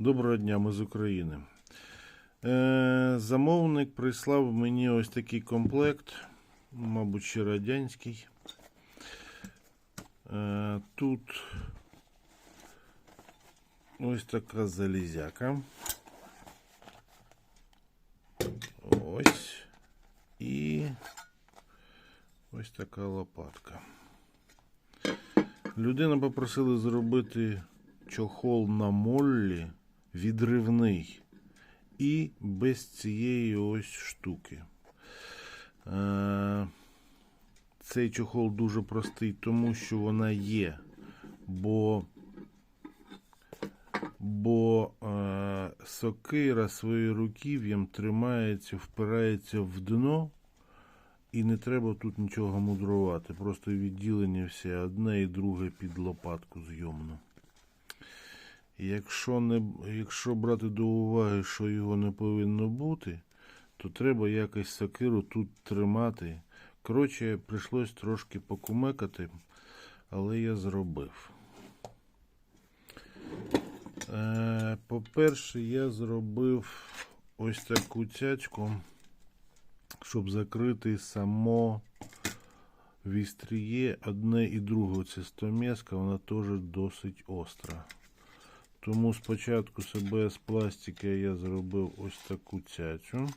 Доброго дня, ми з України. Е, замовник прислав мені ось такий комплект, мабуть, ще радянський. Е, тут ось така залізяка. Ось. І ось така лопатка. Людина попросила зробити чохол на моллі відривний і без цієї ось штуки. Е, Цей чохол дуже простий, тому що вона є, бо, бо е, сокира своїм руків'ям тримається, впирається в дно. І не треба тут нічого мудрувати. Просто відділення все одне і друге під лопатку зйомно. Якщо, не, якщо брати до уваги, що його не повинно бути, то треба якось сокиру тут тримати. Коротше, прийшлось трошки покумекати, але я зробив. Е, по-перше, я зробив ось таку цячку щоб закрити само вістріє одне і друге. Це стомеска, вона теж досить остра. Тому спочатку себе з пластика я зробив ось таку цяцю.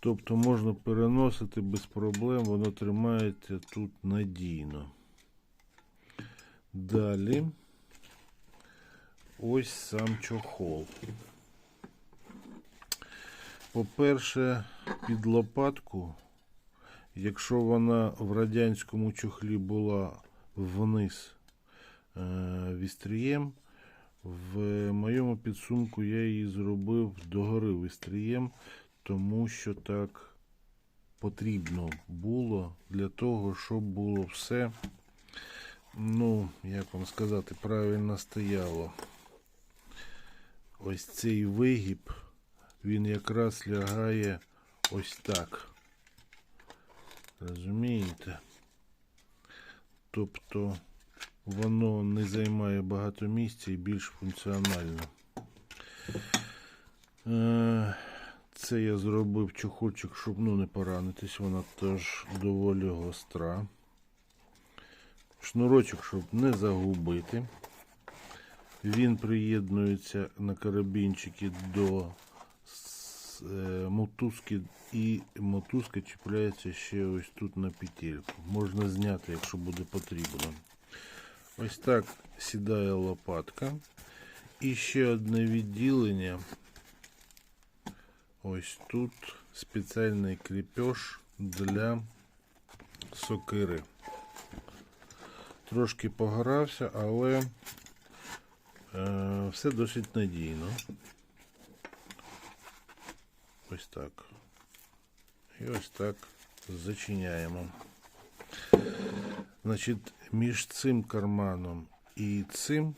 Тобто можна переносити без проблем, воно тримається тут надійно. Далі ось сам чохол. По-перше, під лопатку, якщо вона в радянському чохлі була вниз вістрієм, в моєму підсумку я її зробив догори вістрієм, тому що так потрібно було для того, щоб було все, ну, як вам сказати, правильно стояло. Ось цей вигіб він якраз лягає ось так. Розумієте? Тобто воно не займає багато місця і більш функціонально. Е, Це я зробив чохольчик, щоб ну, не поранитись, вона теж доволі гостра. Шнурочок, щоб не загубити. Він приєднується на карабінчики до е, мотузки і мотузка чіпляється ще ось тут на петельку. Можна зняти, якщо буде потрібно. Ось так сідає лопатка. І ще одне відділення. Ось тут спеціальний кріпеж для сокири. Трошки погорався, але е, все досить надійно. Ось так. І ось так зачиняємо. Значить, між цим карманом і цим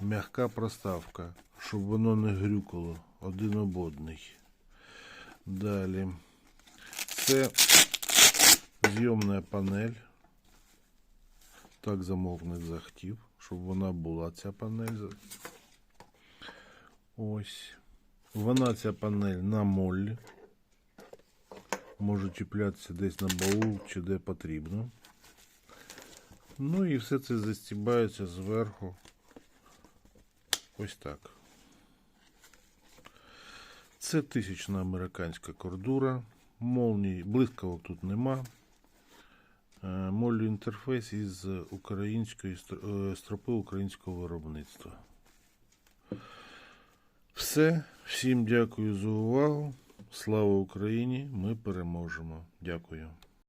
м'яка проставка, щоб воно не грюкало один об одний. Далі. Це зйомна панель. Так замовник захотів, щоб вона була ця панель. Ось. Вона ця панель на моллі. Може чіплятися десь на баул чи де потрібно. Ну і все це застібається зверху. Ось так. Це тисячна американська кордура. Молній, блискавок тут нема. Е, Моллі інтерфейс із української е, стропи українського виробництва. Все. Всім дякую за увагу. Слава Україні! Ми переможемо. Дякую.